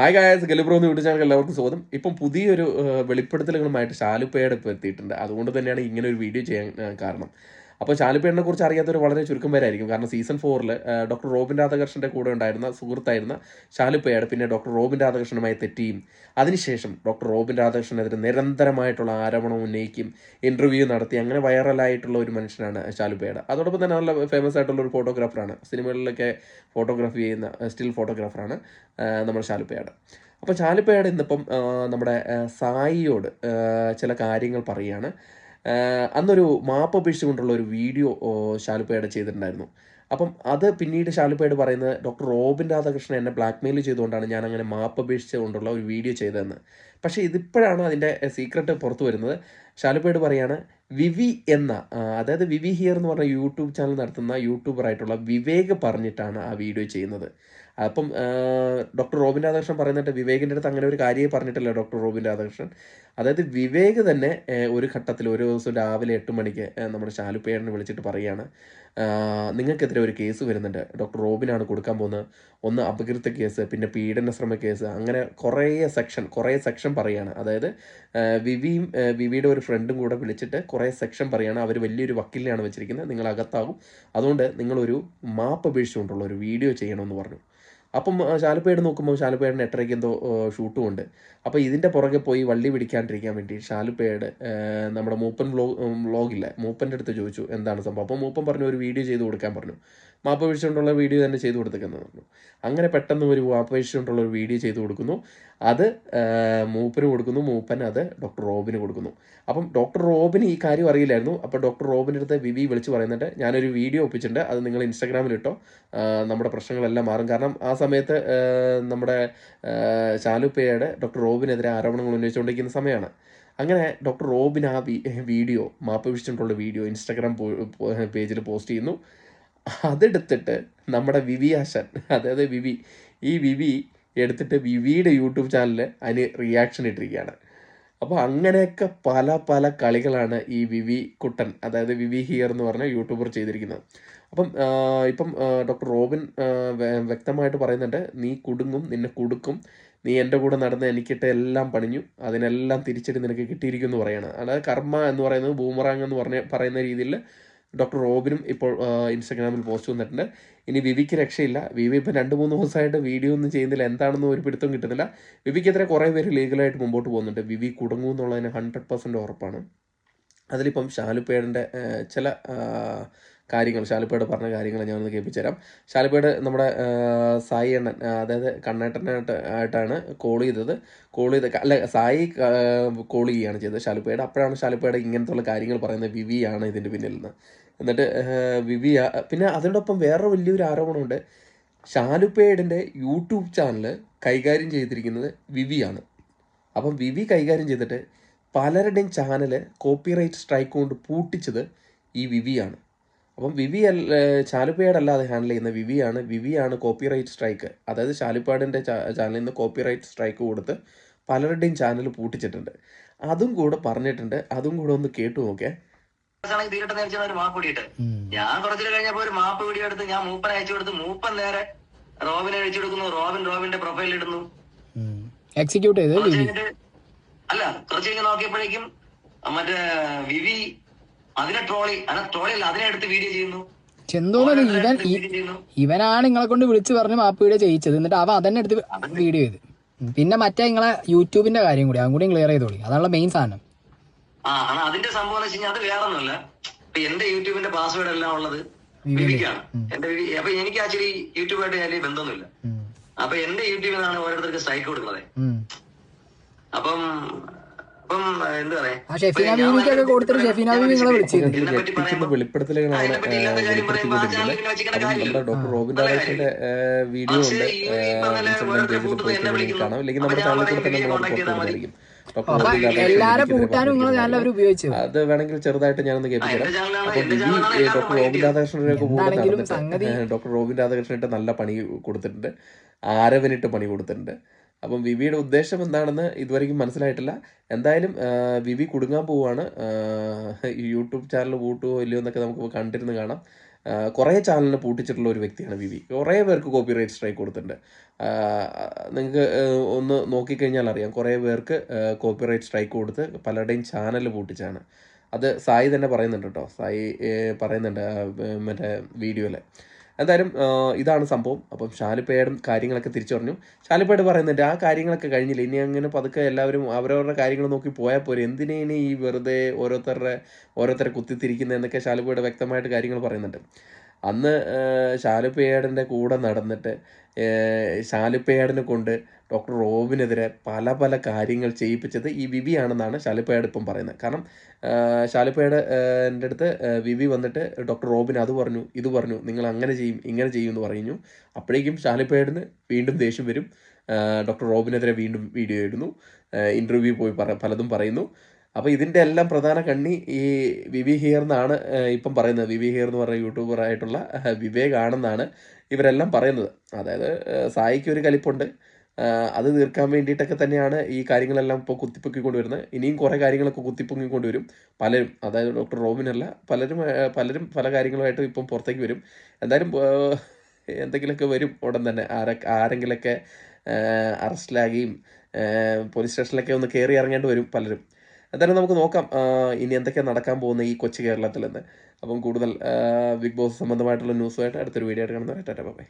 Hi guys ഗലിബ്രോന്ന് YouTube channel എല്ലാവർക്കും സ്വാഗതം. ഇപ്പം പുതിയൊരു വെളിപ്പെടുത്തലുകളുമായിട്ട് ഷാലുപ്പയുടെ ഇപ്പോൾ എത്തിയിട്ടുണ്ട്. അതുകൊണ്ട് തന്നെയാണ് ഇങ്ങനെ ഒരു വീഡിയോ ചെയ്യാൻ കാരണം. അപ്പോൾ ഷാലുപ്പേടിനെ കുറിച്ച് അറിയാത്തവർ വളരെ ചുരുക്കം പേരായിരിക്കും. കാരണം സീസൺ ഫോറിൽ ഡോക്ടർ റോബിൻ രാധാകൃഷ്ണന്റെ കൂടെ ഉണ്ടായിരുന്ന സുഹൃത്തായിരുന്ന ഷാലുപ്പയാണ് പിന്നെ ഡോക്ടർ റോബിൻ രാധാകൃഷ്ണനുമായി തെറ്റിയും. അതിനുശേഷം ഡോക്ടർ റോബിൻ രാധാകൃഷ്ണനെതിരെ നിരന്തരമായിട്ടുള്ള ആരോപണം ഉന്നയിക്കും ഇന്റർവ്യൂ നടത്തി അങ്ങനെ വൈറലായിട്ടുള്ള ഒരു മനുഷ്യനാണ് ഷാലുപ്പയുടെ അതോടൊപ്പം തന്നെ നല്ല ഫേമസ് ആയിട്ടുള്ള ഒരു ഫോട്ടോഗ്രാഫറാണ് സിനിമകളിലൊക്കെ ഫോട്ടോഗ്രാഫി ചെയ്യുന്ന സ്റ്റിൽ ഫോട്ടോഗ്രാഫറാണ് നമ്മുടെ ഷാലുപ്പയുടെ അപ്പോൾ ഷാലുപ്പയുടെ ഇന്നിപ്പം നമ്മുടെ സായിയോട് ചില കാര്യങ്ങൾ പറയുകയാണ് അന്നൊരു മാപ്പ് അപേക്ഷിച്ചുകൊണ്ടുള്ള ഒരു വീഡിയോ ഷാലുപ്പയുടെ ചെയ്തിട്ടുണ്ടായിരുന്നു. അപ്പം അത് പിന്നീട് ഷാലുപ്പയുടെ പറയുന്നത് ഡോക്ടർ റോബിൻ രാധാകൃഷ്ണൻ എന്നെ ബ്ലാക്ക് മെയിൽ ചെയ്തുകൊണ്ടാണ് ഞാൻ അങ്ങനെ മാപ്പ് അപേക്ഷിച്ചുകൊണ്ടുള്ള ഒരു വീഡിയോ ചെയ്തതെന്ന്. പക്ഷേ ഇതിപ്പോഴാണ് അതിന്റെ സീക്രട്ട് പുറത്തു വരുന്നത്. ഷാലുപ്പയുടെ പറയാണ് വിവി എന്ന അതായത് വിവി ഹിയർ എന്ന് പറഞ്ഞ യൂട്യൂബ് ചാനൽ നടത്തുന്ന യൂട്യൂബറായിട്ടുള്ള വിവേക് പറഞ്ഞിട്ടാണ് ആ വീഡിയോ ചെയ്യുന്നത്. അപ്പം ഡോക്ടർ റോബിൻ രാധാകൃഷ്ണൻ പറയുന്നിട്ട് വിവേകിന്റെ അടുത്ത് അങ്ങനെ ഒരു കാര്യമേ പറഞ്ഞിട്ടില്ല ഡോക്ടർ റോബിൻ രാധാകൃഷ്ണൻ. അതായത് വിവേക് തന്നെ ഒരു ഘട്ടത്തിൽ ഒരു ദിവസം രാവിലെ എട്ട് മണിക്ക് നമ്മുടെ ശാലുപ്പേടനെ വിളിച്ചിട്ട് പറയുകയാണ് നിങ്ങൾക്കെതിരെ ഒരു കേസ് വരുന്നുണ്ട്. ഡോക്ടർ റോബിനാണ് കൊടുക്കാൻ പോകുന്നത്. ഒന്ന് അപകീർത്ത കേസ് പിന്നെ പീഡന ശ്രമ കേസ് അങ്ങനെ കുറേ സെക്ഷൻ കുറേ സെക്ഷൻ പറയുകയാണ്. അതായത് വിവിയും വിവിയുടെ ഒരു ഫ്രണ്ടും കൂടെ വിളിച്ചിട്ട് കുറേ സെക്ഷൻ പറയുകയാണ്. അവർ വലിയൊരു വക്കീലിനെയാണ് വെച്ചിരിക്കുന്നത്. നിങ്ങൾ അകത്താകും അതുകൊണ്ട് നിങ്ങളൊരു മാപ്പ് അപേക്ഷിച്ചുകൊണ്ടുള്ള ഒരു വീഡിയോ ചെയ്യണമെന്ന് പറഞ്ഞു. അപ്പം ശാലുപ്പേട് നോക്കുമ്പോൾ ശാലുപ്പേടിന് എട്ടരയ്ക്ക് എന്തോ ഷൂട്ടും ഉണ്ട് അപ്പോൾ ഇതിന്റെ പുറകെ പോയി വള്ളി പിടിക്കാണ്ടിരിക്കാൻ വേണ്ടി ശാലുപ്പേട് നമ്മുടെ മൂപ്പൻ വ്ലോഗ് വ്ലോഗില്ലേ മൂപ്പന്റെ അടുത്ത് ചോദിച്ചു എന്താണ് സംഭവം. അപ്പോൾ മൂപ്പൻ പറഞ്ഞു ഒരു വീഡിയോ ചെയ്ത് കൊടുക്കാൻ പറഞ്ഞു. മാപ്പ് വീഴ്ചകൊണ്ടുള്ള വീഡിയോ തന്നെ ചെയ്തു കൊടുത്തേക്കെന്ന് പറഞ്ഞു. അങ്ങനെ പെട്ടെന്ന് ഒരു മാപ്പ് വീഴ്ചകൊണ്ടുള്ള ഒരു വീഡിയോ ചെയ്തു കൊടുക്കുന്നു. അത് മൂപ്പന് കൊടുക്കുന്നു മൂപ്പൻ അത് ഡോക്ടർ റോബിന് കൊടുക്കുന്നു. അപ്പം ഡോക്ടർ റോബിന് ഈ കാര്യം അറിയില്ലായിരുന്നു. അപ്പോൾ ഡോക്ടർ റോബിന്റെ അടുത്ത് വിവി വിളിച്ച് പറയുന്നുണ്ട് ഞാനൊരു വീഡിയോ ഒപ്പിച്ചിട്ടുണ്ട് അത് നിങ്ങൾ ഇൻസ്റ്റാഗ്രാമിൽ ഇട്ടോ നമ്മുടെ പ്രശ്നങ്ങളെല്ലാം മാറും. കാരണം ആ സമയത്ത് നമ്മുടെ ചാലുപ്പയുടെ ഡോക്ടർ റോബിനെതിരെ ആരോപണങ്ങൾ ഉന്നയിച്ചുകൊണ്ടിരിക്കുന്ന സമയമാണ്. അങ്ങനെ ഡോക്ടർ റോബിൻ ആ വീഡിയോ മാപ്പ് വിളിച്ചിട്ടുള്ള വീഡിയോ ഇൻസ്റ്റാഗ്രാം പേജിൽ പോസ്റ്റ് ചെയ്യുന്നു. അതെടുത്തിട്ട് നമ്മുടെ വിവി ആശാൻ അതായത് വിവി ഈ വിവി എടുത്തിട്ട് വിവിയുടെ യൂട്യൂബ് ചാനലിൽ അതിന് റിയാക്ഷൻ ഇട്ടിരിക്കുകയാണ്. അപ്പോൾ അങ്ങനെയൊക്കെ പല പല കളികളാണ് ഈ വിവി കുട്ടൻ അതായത് വിവി ഹിയർ എന്ന് പറഞ്ഞ യൂട്യൂബർ ചെയ്തിരിക്കുന്നത്. അപ്പം ഇപ്പം ഡോക്ടർ റോബിൻ വ്യക്തമായിട്ട് പറയുന്നുണ്ട് നീ കുടുങ്ങും നിന്നെ കൊടുക്കും. നീ എന്റെ കൂടെ നടന്ന് എനിക്കിട്ട് എല്ലാം പണിഞ്ഞു. അതിനെല്ലാം തിരിച്ചടി നിനക്ക് കിട്ടിയിരിക്കും എന്ന് പറയാണ്. അതായത് കർമ്മ എന്ന് പറയുന്നത് ബൂമറാങ് എന്ന് പറഞ്ഞ പറയുന്ന രീതിയിൽ ഡോക്ടർ റോബിനും ഇപ്പോൾ ഇൻസ്റ്റാഗ്രാമിൽ പോസ്റ്റ് വന്നിട്ടുണ്ട്. ഇനി വിവിക്ക് രക്ഷയില്ല. വിവി ഇപ്പം രണ്ട് മൂന്ന് ദിവസമായിട്ട് വീഡിയോ ഒന്നും ചെയ്യുന്നില്ല. എന്താണെന്ന് ഒരു പിടുത്തം കിട്ടുന്നില്ല. വിവിക്കെതിരെ കുറേ പേര് ലീഗലായിട്ട് മുമ്പോട്ട് പോകുന്നുണ്ട്. വിവി കുടുങ്ങും എന്നുള്ളതിന് ഹൺഡ്രഡ് പെർസെന്റ് ഉറപ്പാണ്. അതിലിപ്പം ഷാലുപ്പേടിന്റെ ചില കാര്യങ്ങൾ ഷാലുപ്പേട് പറഞ്ഞ കാര്യങ്ങൾ ഞാനൊന്ന് കേൾപ്പിച്ചു തരാം ഷാലുപ്പേട് നമ്മുടെ സായി അണ്ണൻ അതായത് കണ്ണേട്ടനായിട്ട് ആയിട്ടാണ് കോൾ ചെയ്തത്. കോൾ ചെയ്ത് അല്ല സായി കോൾ ചെയ്യുകയാണ് ചെയ്തത്. ഷാലുപ്പേട് അപ്പോഴാണ് ഷാലുപ്പേട് ഇങ്ങനത്തുള്ള കാര്യങ്ങൾ പറയുന്നത് വിവിയാണ് ഇതിന്റെ പിന്നിൽ നിന്ന്. എന്നിട്ട് വിവി പിന്നെ അതിനോടൊപ്പം വേറെ വലിയൊരു ആരോപണമുണ്ട്. ഷാലുപ്പേടിന്റെ യൂട്യൂബ് ചാനൽ കൈകാര്യം ചെയ്തിരിക്കുന്നത് വിവിയാണ്. അപ്പം വിവി കൈകാര്യം ചെയ്തിട്ട് പലരുടെയും ചാനൽ കോപ്പിറൈറ്റ് സ്ട്രൈക്ക് കൊണ്ട് പൂട്ടിച്ചത് ഈ വിവിയാണ്. അപ്പം വിവി അല്ല ശാലുപ്പേടല്ലാതെ ഹാൻഡിൽ ചെയ്യുന്ന വിവിയാണ്. വിവിയാണ് കോപ്പിറൈറ്റ് സ്ട്രൈക്ക്. അതായത് ചാലുപ്പാടിന്റെ ചാനലിൽ നിന്ന് കോപ്പിറൈറ്റ് സ്ട്രൈക്ക് കൊടുത്ത് പലരുടെയും ചാനൽ പൂട്ടിച്ചിട്ടുണ്ട്. അതും കൂടെ പറഞ്ഞിട്ടുണ്ട്. അതും കൂടെ ഒന്ന് കേട്ടു നോക്കേ ആണെങ്കിൽ തീരട്ടെ നേരിച്ച ഒരു മാപ്പ് പിടിയിട്ട് ഞാൻ കുറച്ചു കഴിഞ്ഞപ്പോ ഒരു മാപ്പ് വീഡിയോ എടുത്ത് ഞാൻ മൂപ്പൻ അയച്ചു കൊടുത്ത് മൂപ്പൻ നേരെ റോബിനെ അയച്ചു കൊടുക്കുന്നു. റോബിൻ റോബിന്റെ പ്രൊഫൈൽ ഇടുന്നു. എക്സിക്യൂട്ട് ചെയ്ത് അല്ല കുറച്ച് കഴിഞ്ഞ് നോക്കിയപ്പോഴേക്കും മറ്റേ വിവി അതിനെ ട്രോളി അതിനെ ട്രോളി അല്ല അതിനെ എടുത്ത് വീഡിയോ ചെയ്യുന്നു. ഇവൻ ഇവനാണ് നിങ്ങളെ കൊണ്ട് വിളിച്ചു പറഞ്ഞ് മാപ്പ് വീഡിയോ ചെയ്യിച്ചത്. എന്നിട്ട് അവ അതന്നെ എടുത്ത് വീഡിയോ ചെയ്ത്. പിന്നെ മറ്റേ നിങ്ങളെ യൂട്യൂബിന്റെ കാര്യം കൂടി അതും കൂടി ക്ലിയർ ചെയ്തോളി. അതാണല്ലോ മെയിൻ സാധനം. ആ അതിന്റെ സംഭവം എന്ന് വെച്ച് കഴിഞ്ഞാൽ അത് വേറെ ഒന്നുമല്ല എന്റെ യൂട്യൂബിന്റെ പാസ്വേഡ് എല്ലാം ഉള്ളത് വിവിക്കാണ്. എന്റെ അപ്പൊ എനിക്ക് ആക്ച്വലി യൂട്യൂബായിട്ട് വലിയ ബന്ധമൊന്നുമില്ല. അപ്പൊ എന്റെ യൂട്യൂബിൽ നിന്നാണ് ഓരോരുത്തർക്ക് സ്ട്രൈക്ക് കൊടുക്കുന്നത്. അപ്പം അപ്പം എന്താ പറയാ? കൊടുത്തിട്ട് ഷെഫീന നിങ്ങളെ വിളിച്ചിരുന്നു. വെളിപ്പെടുത്തലുകളാണ് നമ്മുടെ. ഡോക്ടർ റോബിൻ വീഡിയോ ഉണ്ട്. ഇൻസ്റ്റാഗ്രാം പേജിൽ. കാണാം. അല്ലെങ്കിൽ നമ്മുടെ ചാനലിൽ കൂടെ തന്നെ നമ്മൾ അത് വേണമെങ്കിൽ ചെറുതായിട്ട് ഞാനൊന്ന് അപ്പൊ എല്ലാവരും ഡോക്ടർ റോബിൻ രാധാകൃഷ്ണനെ കൂടെ നടന്നിട്ട് ഡോക്ടർ റോബിൻ രാധാകൃഷ്ണനായിട്ട് നല്ല പണി കൊടുത്തിട്ടുണ്ട്. ആരവനിട്ട് പണി കൊടുത്തിട്ടുണ്ട്. അപ്പം വിവിയുടെ ഉദ്ദേശം എന്താണെന്ന് ഇതുവരെയും മനസ്സിലായിട്ടില്ല. എന്തായാലും വിവി കുടുങ്ങാൻ പോവുകയാണ്. യൂട്യൂബ് ചാനൽ പൂട്ടുമോ ഇല്ലയോ എന്നൊക്കെ നമുക്ക് കണ്ടിരുന്ന് കാണാം. കുറേ ചാനലിന് പൂട്ടിച്ചിട്ടുള്ള ഒരു വ്യക്തിയാണ് വിവി. കുറേ പേർക്ക് കോപ്പി റൈറ്റ് സ്ട്രൈക്ക് കൊടുത്തിട്ടുണ്ട്. നിങ്ങൾക്ക് ഒന്ന് നോക്കിക്കഴിഞ്ഞാൽ അറിയാം. കുറേ പേർക്ക് കോപ്പി റൈറ്റ് സ്ട്രൈക്ക് കൊടുത്ത് പലരുടെയും ചാനൽ പൂട്ടിച്ചാണ്. അത് സായി തന്നെ പറയുന്നുണ്ട് കേട്ടോ. സായി പറയുന്നുണ്ട് മറ്റേ വീഡിയോയിൽ എന്തായാലും ഇതാണ് സംഭവം. അപ്പം ഷാലിപ്പേടും കാര്യങ്ങളൊക്കെ തിരിച്ചു പറഞ്ഞു ഷാലിപ്പേട് പറയുന്നുണ്ട് ആ കാര്യങ്ങളൊക്കെ കഴിഞ്ഞില്ല? ഇനി അങ്ങനെ പതുക്കെ എല്ലാവരും അവരവരുടെ കാര്യങ്ങൾ നോക്കി പോയാൽ പോരെ. എന്തിനേനെ ഈ വെറുതെ ഓരോരുത്തരുടെ ഓരോരുത്തരെ കുത്തിത്തിരിക്കുന്നത് എന്നൊക്കെ ഷാലിപ്പേട് വ്യക്തമായിട്ട് കാര്യങ്ങൾ പറയുന്നുണ്ട്. അന്ന് ഷാലുപ്പേടിന്റെ കൂടെ നടന്നിട്ട് ഷാലുപ്പേടിനെ കൊണ്ട് ഡോക്ടർ റോബിനെതിരെ പല പല കാര്യങ്ങൾ ചെയ്യിപ്പിച്ചത് ഈ വിവി ആണെന്നാണ് ശാലുപ്പേട് ഇപ്പം പറയുന്നത്. കാരണം ശാലുപ്പേട് എന്റെ അടുത്ത് വിവി വന്നിട്ട് ഡോക്ടർ റോബിൻ അത് പറഞ്ഞു ഇത് പറഞ്ഞു നിങ്ങൾ അങ്ങനെ ചെയ്യും ഇങ്ങനെ ചെയ്യും എന്ന് പറഞ്ഞു അപ്പോഴേക്കും ശാലുപ്പേടിന് വീണ്ടും ദേഷ്യം വരും. ഡോക്ടർ റോബിനെതിരെ വീണ്ടും വീഡിയോ ഇടുന്നു. ഇന്റർവ്യൂ പോയി പലതും പറയുന്നു. അപ്പോൾ ഇതിന്റെ എല്ലാം പ്രധാന കണ്ണി ഈ വിവി ഹിയർ എന്നാണ് ഇപ്പം പറയുന്നത്. വിവി ഹിയർ എന്ന് പറയുന്ന ഏഹ്, വിവേക് ആണെന്നാണ് ഇവരെല്ലാം പറയുന്നത്. അതായത് സായിക്ക് ഒരു കലിപ്പുണ്ട്. അത് തീർക്കാൻ വേണ്ടിയിട്ടൊക്കെ തന്നെയാണ് ഈ കാര്യങ്ങളെല്ലാം ഇപ്പോൾ കുത്തിപ്പൊക്കിക്കൊണ്ട് വരുന്നത് ഇനിയും കുറേ കാര്യങ്ങളൊക്കെ കുത്തിപ്പൊക്കിക്കൊണ്ട് വരും പലരും. അതായത് ഡോക്ടർ റോബിനല്ല പലരും പലരും പല കാര്യങ്ങളുമായിട്ട് ഇപ്പം പുറത്തേക്ക് വരും. എന്തായാലും എന്തെങ്കിലുമൊക്കെ വരും ഉടൻ തന്നെ. ആരെ ആരെങ്കിലൊക്കെ അറസ്റ്റിലാകുകയും പോലീസ് സ്റ്റേഷനിലൊക്കെ ഒന്ന് കയറി ഇറങ്ങേണ്ടി വരും പലരും. എന്തായാലും നമുക്ക് നോക്കാം. ഇനി എന്തൊക്കെയാണ് നടക്കാൻ പോകുന്ന ഈ കൊച്ചു കേരളത്തിൽ നിന്ന് അപ്പം കൂടുതൽ ബിഗ് ബോസ് സംബന്ധമായിട്ടുള്ള ന്യൂസുമായിട്ട് അടുത്തൊരു വീഡിയോ ആയിട്ട് കാണുന്നവരെ ടാറ്റ ബൈ.